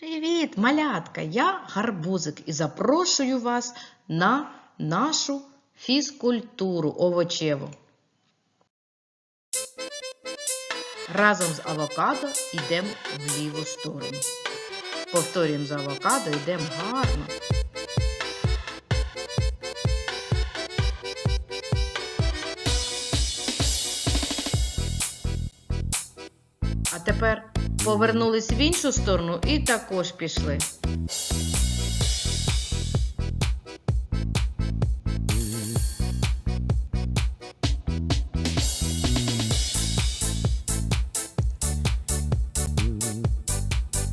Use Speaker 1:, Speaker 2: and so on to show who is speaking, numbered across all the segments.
Speaker 1: Привіт, малятка! Я гарбузик і запрошую вас на нашу фізкультуру овочеву. Разом з авокадо йдемо в ліву сторону. Повторюємо за авокадо, йдемо гарно. А тепер повернулись в іншу сторону і також пішли.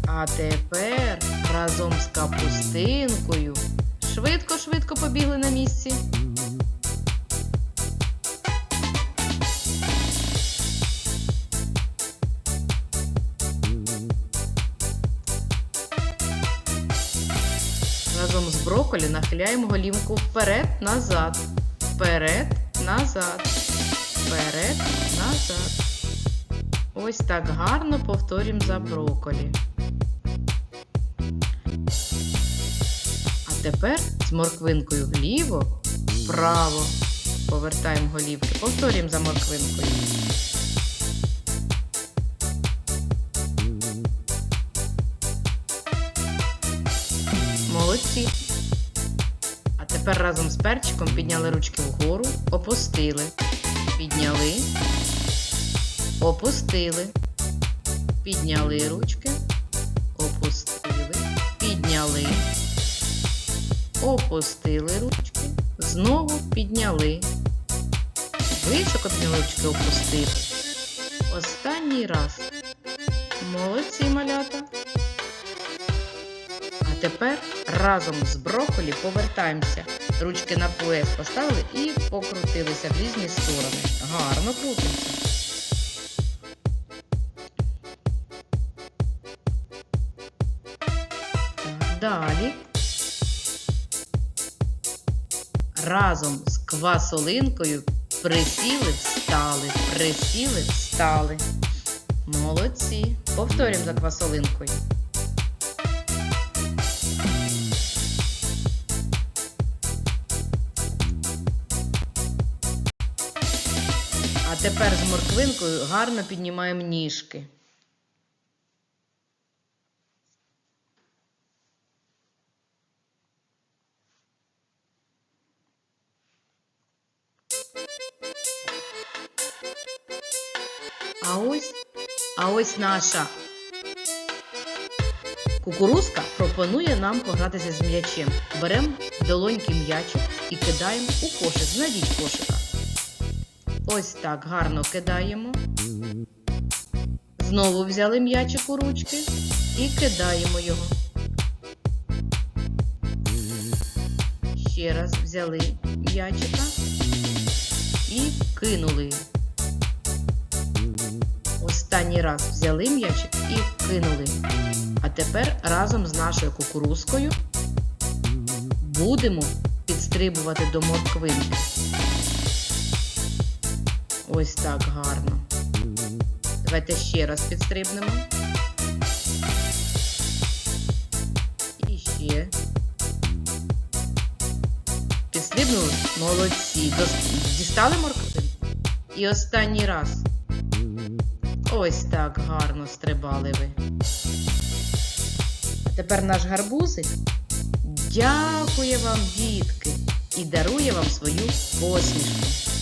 Speaker 1: А тепер разом з капустинкою швидко-швидко побігли на місці. Разом з брокколі нахиляємо голівку вперед, назад, вперед, назад, вперед, назад. Ось так гарно повторюємо за брокколі. А тепер з морквинкою вліво, вправо. Повертаємо голівки. Повторюємо за морквинкою. Молодці. А тепер разом з перчиком підняли ручки вгору, опустили. Підняли, опустили. Підняли ручки, опустили, підняли, опустили ручки, знову підняли. Високо підняли ручки, опустили. Останній раз. Молодці малята. Тепер разом з брокколі повертаємося. Ручки на пояс поставили і покрутилися в різні сторони. Гарно крутимося. Далі. Разом з квасолинкою присіли, встали, присіли, встали. Молодці. Повторюємо за квасолинкою. А тепер з морквинкою гарно піднімаємо ніжки. А ось, а ось наша кукурузка пропонує нам погратися з м'ячем. Беремо долоньки м'ячик і кидаємо у кошик. Знайдіть кошика. Ось так гарно кидаємо. Знову взяли м'ячик у ручки і кидаємо його. Ще раз взяли м'ячика і кинули. Останній раз взяли м'ячик і кинули. А тепер разом з нашою кукурузкою будемо підстрибувати до морквинки. Ось так гарно. Давайте ще раз підстрибнемо. І ще. Підстрибнули? Молодці. Дістали морквинку? І останній раз. Ось так гарно стрибали ви. А тепер наш гарбузик дякує вам, дітки, і дарує вам свою посмішку.